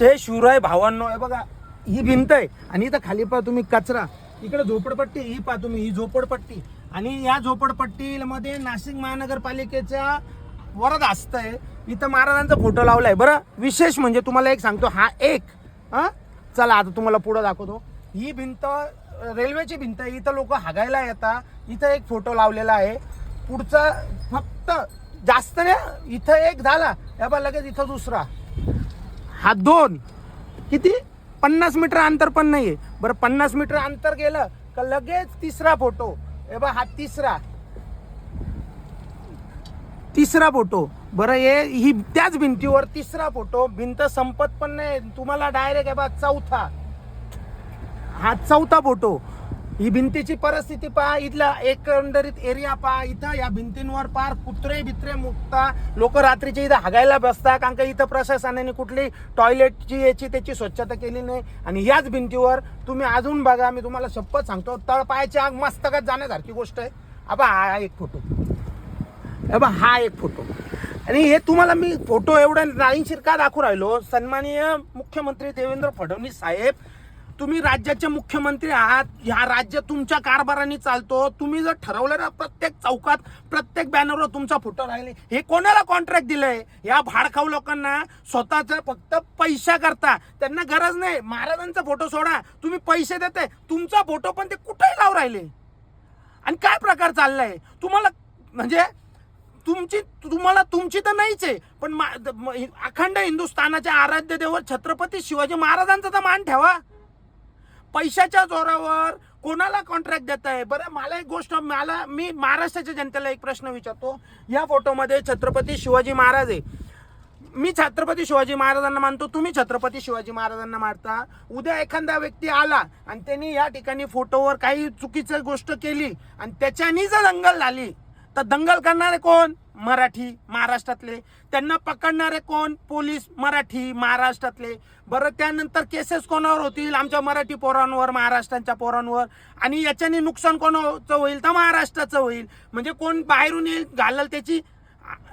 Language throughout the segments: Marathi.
ते शिवराय भावांनो. आहे बघा ही भिंत आहे. आणि इथं खाली पहा तुम्ही कचरा. इकडे झोपडपट्टी ही पहा तुम्ही ही झोपडपट्टी. आणि या झोपडपट्टीमध्ये नाशिक महानगरपालिकेच्या वरद हस्त आहे. इथं महाराजांचा फोटो लावलाय. बरं विशेष म्हणजे तुम्हाला एक सांगतो हा एक हां? चला आता तुम्हाला पुढं दाखवतो. ही भिंत रेल्वेची भिंत आहे. इथं लोक हागायला येतात इथं एक फोटो लावलेला आहे. पुढचा फक्त जास्त नाही इथं एक झाला. या बा लगेच इथं दुसरा. हा दोन. किती? पन्नास मीटर अंतर पण नाहीये. बरं पन्नास मीटर अंतर गेलं का लगेच तिसरा फोटो. ए बा हा तिसरा. तिसरा फोटो. बरं हे ही त्याच भिंतीवर तिसरा फोटो. भिंत संपत पण नाही. तुम्हाला डायरेक्ट आहे बा चौथा. हा चौथा फोटो. ही भिंतीची परिस्थिती पहा इथला एकंदरीत एरिया पहा इथं या भिंतींवर पार कुत्रे बित्रे मुक्ता. लोक रात्रीचे इथं हागायला बसता कारण का इथं प्रशासनाने कुठली टॉयलेटची याची त्याची स्वच्छता केली नाही. आणि याच भिंतीवर तुम्ही अजून बघा मी तुम्हाला शपथ सांगतो तळपायाची आग मस्तकात जाण्यासारखी गोष्ट आहे. आबा हा एक फोटो अबा हा एक फोटो आणि हे तुम्हाला मी फोटो एवढा राईनशीर का दाखवू राहिलो. सन्माननीय मुख्यमंत्री देवेंद्र फडणवीस साहेब तुम्ही राज्याचे मुख्यमंत्री आहात ह्या राज्य तुमच्या कारभाराने चालतो तुम्ही जर ठरवलं ना प्रत्येक चौकात प्रत्येक बॅनरवर तुमचा फोटो राहिले हे कोणाला कॉन्ट्रॅक्ट दिलंय? या भाडखाऊ लोकांना स्वतःचा फक्त पैसा करता त्यांना गरज नाही. महाराजांचा फोटो सोडा तुम्ही पैसे देते तुमचा फोटो पण ते कुठेही लावून राहिले. आणि काय प्रकार चाललाय? तुम्हाला म्हणजे तुमची तुम्हाला तुमची तर नाहीच आहे पण मा- द- अखंड हिंदुस्थानाच्या आराध्य देव छत्रपती शिवाजी महाराजांचा तर मान ठेवा. पैशाच्या जोरावर कोणाला कॉन्ट्रॅक्ट देत आहे? बरं मला एक गोष्ट मला मी महाराष्ट्राच्या जनतेला एक प्रश्न विचारतो. या फोटोमध्ये छत्रपती शिवाजी महाराज आहे. मी छत्रपती शिवाजी महाराजांना मानतो तुम्ही छत्रपती शिवाजी महाराजांना मारता. उद्या एखादा व्यक्ती आला आणि त्यांनी या ठिकाणी फोटोवर काही चुकीची गोष्ट केली आणि त्याच्यानी जर दंगल झाली तर दंगल करणारे कोण? मराठी महाराष्ट्रातले. त्यांना पकडणारे कोण? पोलीस मराठी महाराष्ट्रातले. बरं त्यानंतर केसेस कोणावर होतील? आमच्या मराठी पोरांवर महाराष्ट्रांच्या पोरांवर. आणि याच्याने नुकसान कोणाचं होईल? तर महाराष्ट्राचं होईल. म्हणजे कोण बाहेरून येईल घालल त्याची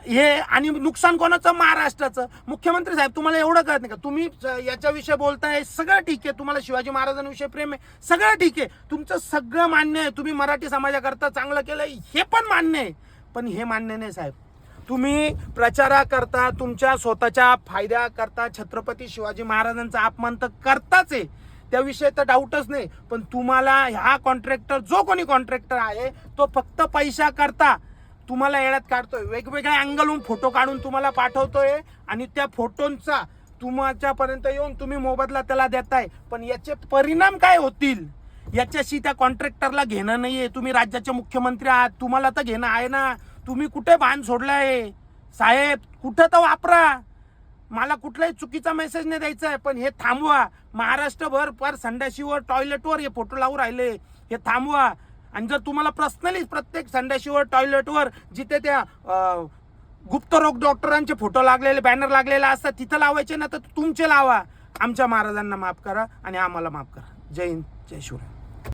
हे आणि नुकसान कोणाचं? महाराष्ट्राचं. मुख्यमंत्री साहेब तुम्हाला एवढं कळत नाही का? तुम्ही याच्याविषयी बोलताय सगळं ठीक आहे. तुम्हाला शिवाजी महाराजांविषयी प्रेम आहे. सगळं ठीक आहे. तुमचं सगळं मान्य आहे. तुम्ही मराठी समाजाकरता चांगलं केलं हे पण मान्य आहे. पण हे मान्य नाही साहेब. तुम्ही प्रचाराकरता तुमच्या स्वतःच्या फायद्याकरता छत्रपती शिवाजी महाराजांचा अपमान तर करताच आहे. त्याविषयी तर डाऊटच नाही. पण तुम्हाला ह्या कॉन्ट्रॅक्टर जो कोणी कॉन्ट्रॅक्टर आहे तो फक्त पैशा करता. तुम्हाला येड्यात काढतोय. वेगवेगळ्या अँगलहून फोटो काढून तुम्हाला पाठवतोय आणि त्या फोटोंचा तुमच्यापर्यंत येऊन तुम्ही मोबदला त्याला देताय. पण याचे परिणाम काय होतील? याच्याशी त्या कॉन्ट्रॅक्टरला घेणं नाहीये. तुम्ही राज्याचे मुख्यमंत्री आहात. तुम्हाला तर घेणं आहे ना. तुम्ही कुठे भान आहे साहेब कुठं तर वापरा. मला कुठलाही चुकीचा मेसेज नाही द्यायचा आहे पण हे थांबवा. महाराष्ट्रभर पर संडाशीवर टॉयलेटवर हे फोटो लावून राहिले. हे थांबवा. आणि जर तुम्हाला पर्सनली प्रत्येक संडाशीवर टॉयलेटवर जिथे त्या गुप्तरोग डॉक्टरांचे फोटो लागलेले बॅनर लागलेले असतात तिथं लावायचे ना तर तुमचे लावा. आमच्या महाराजांना माफ करा आणि आम्हाला माफ करा. जय हिंद जय शिवराय.